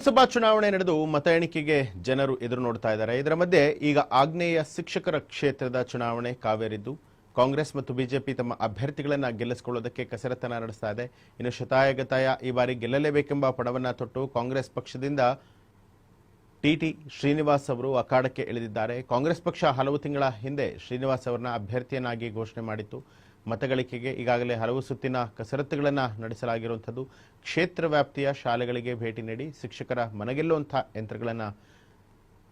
ಲೋಕಸಭಾ ಚುನಾವಣೆ ನಡೆದು ಮತ ಎಣಿಕೆಗೆ ಜನರು ಎದುರು ನೋಡ್ತಾ ಇದ್ದಾರೆ. ಇದರ ಮಧ್ಯೆ ಈಗ ಆಗ್ನೇಯ ಶಿಕ್ಷಕರ ಕ್ಷೇತ್ರದ ಚುನಾವಣೆ ಕಾವೇರಿದ್ದು, ಕಾಂಗ್ರೆಸ್ ಮತ್ತು ಬಿಜೆಪಿ ತಮ್ಮ ಅಭ್ಯರ್ಥಿಗಳನ್ನು ಗೆಲ್ಲಿಸಿಕೊಳ್ಳೋದಕ್ಕೆ ಕಸರತ್ತನ್ನು ನಡೆಸ್ತಾ ಇದೆ. ಇನ್ನು ಶತಾಯಗತಾಯ ಈ ಬಾರಿ ಗೆಲ್ಲಲೇಬೇಕೆಂಬ ಪಡವನ್ನ ತೊಟ್ಟು ಕಾಂಗ್ರೆಸ್ ಪಕ್ಷದಿಂದ ಟಿಟಿ ಶ್ರೀನಿವಾಸ್ ಅವರು ಅಖಾಡಕ್ಕೆ ಇಳಿದಿದ್ದಾರೆ. ಕಾಂಗ್ರೆಸ್ ಪಕ್ಷ ಹಲವು ತಿಂಗಳ ಹಿಂದೆ ಶ್ರೀನಿವಾಸ್ ಅವರನ್ನ ಅಭ್ಯರ್ಥಿಯನ್ನಾಗಿ ಘೋಷಣೆ ಮಾಡಿತ್ತು. ಮತಗಳಿಕೆಗೆ ಈಗಾಗಲೇ ಹಲವು ಸುತ್ತಿನ ಕಸರತ್ತುಗಳನ್ನು ನಡೆಸಲಾಗಿರುವಂಥದ್ದು. ಕ್ಷೇತ್ರ ವ್ಯಾಪ್ತಿಯ ಶಾಲೆಗಳಿಗೆ ಭೇಟಿ ನೀಡಿ ಶಿಕ್ಷಕರ ಮನಗೆಲ್ಲುವಂಥ ಯಂತ್ರಗಳನ್ನು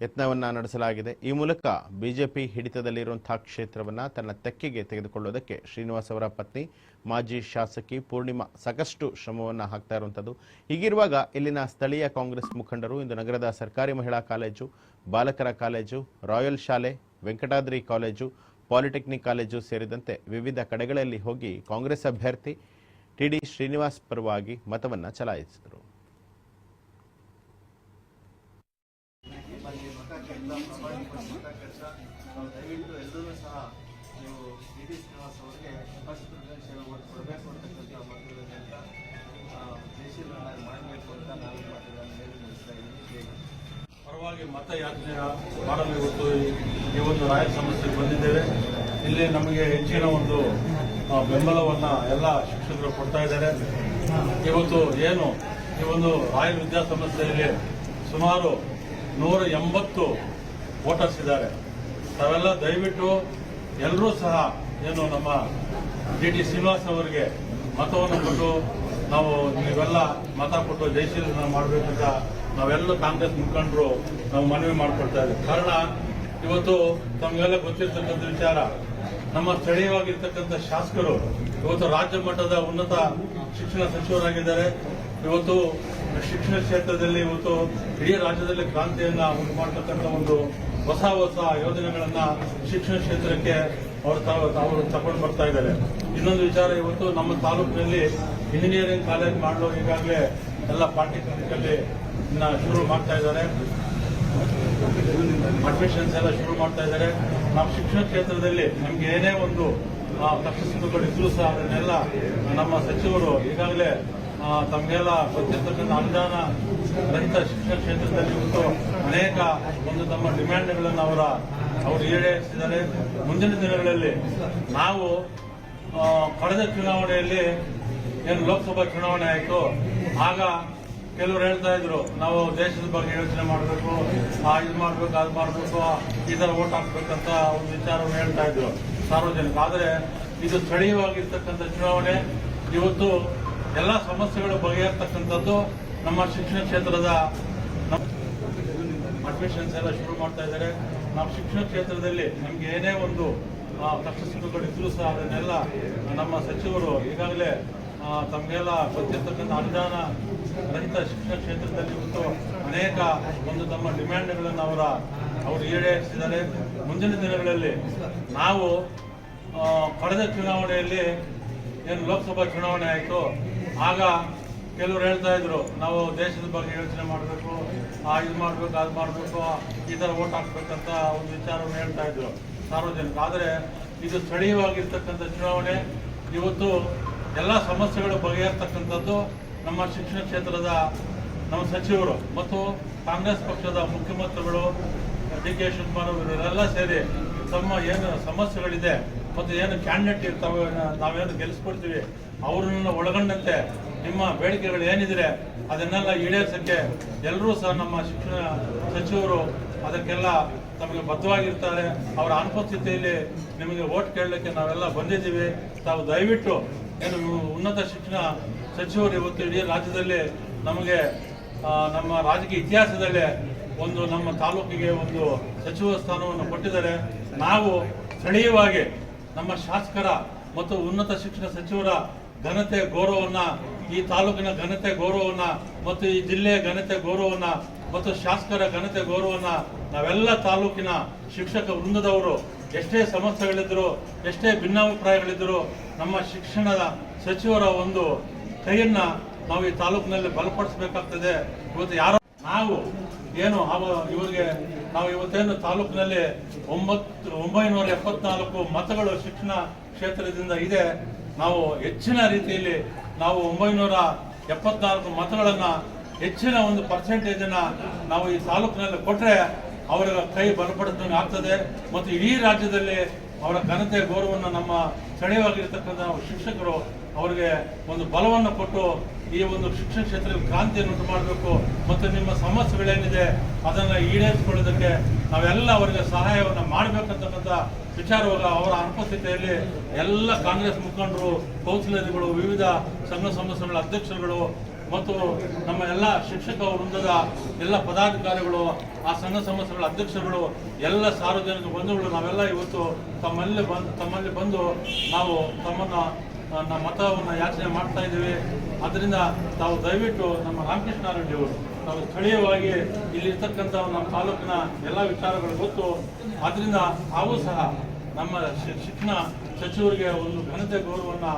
ಯತ್ನವನ್ನ ನಡೆಸಲಾಗಿದೆ. ಈ ಮೂಲಕ ಬಿಜೆಪಿ ಹಿಡಿತದಲ್ಲಿರುವಂತಹ ಕ್ಷೇತ್ರವನ್ನು ತನ್ನ ತೆಕ್ಕೆಗೆ ತೆಗೆದುಕೊಳ್ಳೋದಕ್ಕೆ ಶ್ರೀನಿವಾಸ್ ಅವರ ಪತ್ನಿ, ಮಾಜಿ ಶಾಸಕಿ ಪೂರ್ಣಿಮಾ ಸಾಕಷ್ಟು ಶ್ರಮವನ್ನು ಹಾಕ್ತಾ ಇರುವಂಥದ್ದು. ಹೀಗಿರುವಾಗ ಇಲ್ಲಿನ ಸ್ಥಳೀಯ ಕಾಂಗ್ರೆಸ್ ಮುಖಂಡರು ಇಂದು ನಗರದ ಸರ್ಕಾರಿ ಮಹಿಳಾ ಕಾಲೇಜು, ಬಾಲಕರ ಕಾಲೇಜು, ರಾಯಲ್ ಶಾಲೆ, ವೆಂಕಟಾದ್ರಿ ಕಾಲೇಜು, ಪಾಲಿಟೆಕ್ನಿಕ್ ಕಾಲೇಜು ಸೇರಿದಂತೆ ವಿವಿಧ ಕಡೆಗಳಲ್ಲಿ ಹೋಗಿ ಕಾಂಗ್ರೆಸ್ ಅಭ್ಯರ್ಥಿ ಟಿಡಿ ಶ್ರೀನಿವಾಸ್ ಪರವಾಗಿ ಮತವನ್ನು ಚಲಾಯಿಸಿದರು. ನಾವು ದಯವಿಟ್ಟು ಎಲ್ಲರೂ ಸಹ ನೀವು ಡಿ ಡಿ ಶ್ರೀನಿವಾಸ್ ಅವರಿಗೆ ಉಪಸ್ಥಿತರಿಗೆ ಸೇವೆ ಕೊಡಬೇಕು ಅಂತಕ್ಕಂಥ ಹೇಳ್ತಾ ದೇಶೀಯರನ್ನಾಗಿ ಮಾಡಬೇಕು ಅಂತ ಈ ಮಾತುಗಳನ್ನು ಹೇಳಿ ಮುಗಿಸ್ತಾ ಇದ್ದೀನಿ. ಪರವಾಗಿ ಮತಯಾಚನೆ ಮಾಡಲು ಇವತ್ತು ಈ ಒಂದು ರಾಯಲ್ ಸಮಸ್ಯೆಗೆ ಬಂದಿದ್ದೇವೆ. ಇಲ್ಲಿ ನಮಗೆ ಹೆಚ್ಚಿನ ಒಂದು ಬೆಂಬಲವನ್ನ ಎಲ್ಲ ಶಿಕ್ಷಕರು ಕೊಡ್ತಾ ಇದ್ದಾರೆ. ಇವತ್ತು ಏನು, ಈ ಒಂದು ರಾಯಲ್ ವಿದ್ಯಾಸಂಸ್ಥೆಯಲ್ಲಿ ಸುಮಾರು ನೂರ ಎಂಬತ್ತು ವೋಟರ್ಸ್ ಇದ್ದಾರೆ. ತಾವೆಲ್ಲ ದಯವಿಟ್ಟು ಎಲ್ಲರೂ ಸಹ ಏನು ನಮ್ಮ ಡಿ ಟಿ ಶ್ರೀನಿವಾಸ್ ಅವರಿಗೆ ಮತವನ್ನು ಕೊಟ್ಟು ನಾವು ನೀವೆಲ್ಲ ಮತ ಕೊಟ್ಟು ಜಯಶೀಲನ ಮಾಡಬೇಕಂತ ನಾವೆಲ್ಲ ಕಾಂಗ್ರೆಸ್ ಮುಖಂಡರು ನಾವು ಮನವಿ ಮಾಡಿಕೊಡ್ತಾ ಇದ್ದೀವಿ. ಕಾರಣ, ಇವತ್ತು ತಮಗೆಲ್ಲ ಗೊತ್ತಿರ್ತಕ್ಕಂಥ ವಿಚಾರ, ನಮ್ಮ ಸ್ಥಳೀಯವಾಗಿರ್ತಕ್ಕಂಥ ಶಾಸಕರು ಇವತ್ತು ರಾಜ್ಯ ಮಟ್ಟದ ಉನ್ನತ ಶಿಕ್ಷಣ ಸಚಿವರಾಗಿದ್ದಾರೆ. ಇವತ್ತು ಶಿಕ್ಷಣ ಕ್ಷೇತ್ರದಲ್ಲಿ, ಇವತ್ತು ಇಡೀ ರಾಜ್ಯದಲ್ಲಿ ಕ್ರಾಂತಿಯನ್ನ ಉಂಟು ಮಾಡತಕ್ಕಂಥ ಒಂದು ಹೊಸ ಹೊಸ ಯೋಜನೆಗಳನ್ನ ಶಿಕ್ಷಣ ಕ್ಷೇತ್ರಕ್ಕೆ ಅವರು ತಾವು ತಗೊಂಡು ಬರ್ತಾ ಇದ್ದಾರೆ. ಇನ್ನೊಂದು ವಿಚಾರ ಇವತ್ತು ನಮ್ಮ ತಾಲೂಕಿನಲ್ಲಿ ಇಂಜಿನಿಯರಿಂಗ್ ಕಾಲೇಜ್ ಮಾಡಲು ಈಗಾಗಲೇ ಎಲ್ಲ ಪಾಲಿಟೆಕ್ನಿಕಲ್ಲಿ ಇನ್ನ ಶುರು ಮಾಡ್ತಾ ಇದ್ದಾರೆ. ಅಡ್ಮಿಷನ್ಸ್ ಎಲ್ಲ ಶುರು ಮಾಡ್ತಾ ಇದ್ದಾರೆ. ನಮ್ಮ ಶಿಕ್ಷಣ ಕ್ಷೇತ್ರದಲ್ಲಿ ನಮ್ಗೆ ಏನೇ ಒಂದು ಆ, ಇದ್ರು ಸಹ ಅದನ್ನೆಲ್ಲ ನಮ್ಮ ಸಚಿವರು ಈಗಾಗಲೇ ತಮಗೆಲ್ಲ ಗೊತ್ತಿರ್ತಕ್ಕಂಥ ಅನುದಾನ ರಹಿತ ಶಿಕ್ಷಣ ಕ್ಷೇತ್ರದಲ್ಲಿ ಇವತ್ತು ಅನೇಕ ಒಂದು ತಮ್ಮ ಡಿಮ್ಯಾಂಡ್ಗಳನ್ನು ಅವರ ಅವರು ಈಡೇರಿಸಿದ್ದಾರೆ. ಮುಂದಿನ ದಿನಗಳಲ್ಲಿ ನಾವು ಕಳೆದ ಚುನಾವಣೆಯಲ್ಲಿ ಏನು ಲೋಕಸಭಾ ಚುನಾವಣೆ ಆಯಿತು, ಆಗ ಕೆಲವರು ಹೇಳ್ತಾ ಇದ್ರು, ನಾವು ದೇಶದ ಬಗ್ಗೆ ಯೋಚನೆ ಮಾಡಬೇಕು, ಆ, ಇದು ಮಾಡಬೇಕು, ಅದು ಮಾಡಬೇಕು, ಈ ಥರ ಓಟ್ ಹಾಕ್ಬೇಕಂತ ಒಂದು ವಿಚಾರವನ್ನು ಹೇಳ್ತಾ ಇದ್ರು ಸಾರ್ವಜನಿಕ ಆದರೆ ಇದು ಸ್ಥಳೀಯವಾಗಿರ್ತಕ್ಕಂಥ ಚುನಾವಣೆ, ಇವತ್ತು ಎಲ್ಲ ಸಮಸ್ಯೆಗಳು ಬಗೆಹರ್ತಕ್ಕಂಥದ್ದು ನಮ್ಮ ಶಿಕ್ಷಣ ಕ್ಷೇತ್ರದ ಅಡ್ಮಿಷನ್ಸ್ ಎಲ್ಲ ಶುರು ಮಾಡ್ತಾ ಇದ್ದಾರೆ. ನಮ್ಮ ಶಿಕ್ಷಣ ಕ್ಷೇತ್ರದಲ್ಲಿ ನಮ್ಗೆ ಏನೇ ಒಂದು ಆ, ಕಷ್ಟ ಸುಖಗಳು ಇದ್ರೂ ಸಹ ಅದನ್ನೆಲ್ಲ ನಮ್ಮ ಸಚಿವರು ಈಗಾಗಲೇ ತಮಗೆಲ್ಲ ಗೊತ್ತಿರ್ತಕ್ಕಂಥ ಅನುದಾನ ರಹಿತ ಶಿಕ್ಷಣ ಕ್ಷೇತ್ರದಲ್ಲಿ ಇವತ್ತು ಅನೇಕ ಒಂದು ತಮ್ಮ ಡಿಮ್ಯಾಂಡ್ಗಳನ್ನು ಅವರ ಅವರು ಈಡೇರಿಸಿದ್ದಾರೆ. ಮುಂದಿನ ದಿನಗಳಲ್ಲಿ ನಾವು ಕಳೆದ ಚುನಾವಣೆಯಲ್ಲಿ ಏನು ಲೋಕಸಭಾ ಚುನಾವಣೆ ಆಯಿತು ಆಗ ಕೆಲವರು ಹೇಳ್ತಾ ಇದ್ರು, ನಾವು ದೇಶದ ಬಗ್ಗೆ ಯೋಚನೆ ಮಾಡಬೇಕು, ಆ ಇದು ಮಾಡಬೇಕು, ಅದು ಮಾಡಬೇಕು, ಈ ಥರ ಓಟ್ ಹಾಕ್ಬೇಕಂತ ಒಂದು ವಿಚಾರವನ್ನು ಹೇಳ್ತಾ ಇದ್ರು ಸಾರ್ವಜನಿಕ ಆದರೆ ಇದು ಸ್ಥಳೀಯವಾಗಿರ್ತಕ್ಕಂಥ ಚುನಾವಣೆ, ಇವತ್ತು ಎಲ್ಲ ಸಮಸ್ಯೆಗಳು ಬಗೆಹರ್ತಕ್ಕಂಥದ್ದು ನಮ್ಮ ಶಿಕ್ಷಣ ಕ್ಷೇತ್ರದ ನಮ್ಮ ಸಚಿವರು ಮತ್ತು ಕಾಂಗ್ರೆಸ್ ಪಕ್ಷದ ಮುಖ್ಯಮಂತ್ರಿಗಳು, ಡಿ ಕೆ ಶಿವಕುಮಾರ್ ಇವರೆಲ್ಲ ಸೇರಿ ತಮ್ಮ ಏನು ಸಮಸ್ಯೆಗಳಿದೆ ಮತ್ತು ಏನು ಕ್ಯಾಂಡಿಡೇಟ್ ಇರ್ತಾವೆ, ನಾವೇನು ಗೆಲ್ಲಿಸ್ಕೊಡ್ತೀವಿ ಅವ್ರನ್ನ ಒಳಗೊಂಡಂತೆ ನಿಮ್ಮ ಬೇಡಿಕೆಗಳು ಏನಿದ್ರೆ ಅದನ್ನೆಲ್ಲ ಈಡೇರಿಸಕ್ಕೆ ಎಲ್ಲರೂ ಸಹ ನಮ್ಮ ಶಿಕ್ಷಣ ಸಚಿವರು ಅದಕ್ಕೆಲ್ಲ ತಮಗೆ ಬದ್ಧವಾಗಿರ್ತಾರೆ. ಅವರ ಅನುಪಸ್ಥಿತಿಯಲ್ಲಿ ನಿಮಗೆ ಓಟ್ ಕೇಳಲಿಕ್ಕೆ ನಾವೆಲ್ಲ ಬಂದಿದ್ದೀವಿ. ತಾವು ದಯವಿಟ್ಟು ಏನು ಉನ್ನತ ಶಿಕ್ಷಣ ಸಚಿವರು ಇವತ್ತು ಇಡೀ ರಾಜ್ಯದಲ್ಲಿ ನಮಗೆ ನಮ್ಮ ರಾಜಕೀಯ ಇತಿಹಾಸದಲ್ಲೇ ಒಂದು ನಮ್ಮ ತಾಲೂಕಿಗೆ ಒಂದು ಸಚಿವ ಸ್ಥಾನವನ್ನು ಕೊಟ್ಟಿದ್ದಾರೆ. ನಾವು ಸ್ಥಳೀಯವಾಗಿ ನಮ್ಮ ಶಾಸಕರ ಮತ್ತು ಉನ್ನತ ಶಿಕ್ಷಣ ಸಚಿವರ ಘನತೆ ಗೌರವವನ್ನು, ಈ ತಾಲೂಕಿನ ಘನತೆ ಗೌರವವನ್ನು ಮತ್ತು ಈ ಜಿಲ್ಲೆಯ ಘನತೆ ಗೌರವವನ್ನು ಮತ್ತು ಶಾಸಕರ ಘನತೆ ಗೌರವವನ್ನು ನಾವೆಲ್ಲ ತಾಲೂಕಿನ ಶಿಕ್ಷಕ ವೃಂದದವರು, ಎಷ್ಟೇ ಸಮಸ್ಯೆಗಳಿದ್ರು, ಎಷ್ಟೇ ಭಿನ್ನಾಭಿಪ್ರಾಯಗಳಿದ್ರು ನಮ್ಮ ಶಿಕ್ಷಣದ ಸಚಿವರ ಒಂದು ಕೈಯನ್ನ ನಾವು ಈ ತಾಲೂಕಿನಲ್ಲಿ ಬಲಪಡಿಸಬೇಕಾಗ್ತದೆ. ಇವತ್ತು ಯಾರೋ ನಾವು ಏನು ಅವ ಇವರಿಗೆ ನಾವು ಇವತ್ತೇನು ತಾಲೂಕಿನಲ್ಲಿ ಒಂಬತ್ತು ಒಂಬೈನೂರ ಎಪ್ಪತ್ನಾಲ್ಕು ಮತಗಳು ಶಿಕ್ಷಣ ಕ್ಷೇತ್ರದಿಂದ ಇದೆ. ನಾವು ಹೆಚ್ಚಿನ ರೀತಿಯಲ್ಲಿ ನಾವು ಒಂಬೈನೂರ ಎಪ್ಪತ್ನಾಲ್ಕು ಮತಗಳನ್ನು ಹೆಚ್ಚಿನ ಒಂದು ಪರ್ಸೆಂಟೇಜನ್ನು ನಾವು ಈ ತಾಲೂಕಿನಲ್ಲಿ ಕೊಟ್ಟರೆ ಅವರ ಕೈ ಬಲಪಡಿಸಿದಂಗೆ ಆಗ್ತದೆ. ಮತ್ತು ಇಡೀ ರಾಜ್ಯದಲ್ಲಿ ಅವರ ಘನತೆ ಗೌರವವನ್ನು ನಮ್ಮ ಸ್ಥಳೀಯವಾಗಿರ್ತಕ್ಕಂಥ ನಾವು ಶಿಕ್ಷಕರು ಅವರಿಗೆ ಒಂದು ಬಲವನ್ನು ಕೊಟ್ಟು ಈ ಒಂದು ಶಿಕ್ಷಣ ಕ್ಷೇತ್ರದಲ್ಲಿ ಕ್ರಾಂತಿಯನ್ನು ಉಂಟು ಮಾಡಬೇಕು. ಮತ್ತು ನಿಮ್ಮ ಸಮಸ್ಯೆಗಳೇನಿದೆ, ಅದನ್ನು ಈಡೇರಿಸಿಕೊಳ್ಳೋದಕ್ಕೆ ನಾವೆಲ್ಲ ಅವರಿಗೆ ಸಹಾಯವನ್ನು ಮಾಡಬೇಕಂತಕ್ಕಂಥ ವಿಚಾರವಾಗ ಅವರ ಅನುಪಸ್ಥಿತಿಯಲ್ಲಿ ಎಲ್ಲ ಕಾಂಗ್ರೆಸ್ ಮುಖಂಡರು, ಕೌನ್ಸಿಲರ್ಗಳು, ವಿವಿಧ ಸಂಘ ಸಂಸ್ಥೆಗಳ ಅಧ್ಯಕ್ಷರುಗಳು ಮತ್ತು ನಮ್ಮ ಎಲ್ಲ ಶಿಕ್ಷಕ ವೃಂದದ ಎಲ್ಲ ಪದಾಧಿಕಾರಿಗಳು, ಆ ಸಂಘ ಸಂಸ್ಥೆಗಳ ಅಧ್ಯಕ್ಷರುಗಳು, ಎಲ್ಲ ಸಾರ್ವಜನಿಕ ಬಂಧುಗಳು, ನಾವೆಲ್ಲ ಇವತ್ತು ತಮ್ಮಲ್ಲಿ ಬಂದು ತಮ್ಮಲ್ಲಿ ಬಂದು ನಾವು ತಮ್ಮನ್ನ ನಮ್ಮ ಮತವನ್ನು ಯಾಚನೆ ಮಾಡ್ತಾ ಇದ್ದೇವೆ. ಅದರಿಂದ ತಾವು ದಯವಿಟ್ಟು ನಮ್ಮ ರಾಮಕೃಷ್ಣ ಅವರು ತಾವು ಸ್ಥಳೀಯವಾಗಿ ಇಲ್ಲಿರ್ತಕ್ಕಂಥ ನಮ್ಮ ತಾಲೂಕಿನ ಎಲ್ಲ ವಿಚಾರಗಳು ಗೊತ್ತು. ಅದರಿಂದ ತಾವು ಸಹ ನಮ್ಮ ಶಿಕ್ಷಣ ಸಚಿವರಿಗೆ ಒಂದು ಘನತೆ ಗೌರವವನ್ನು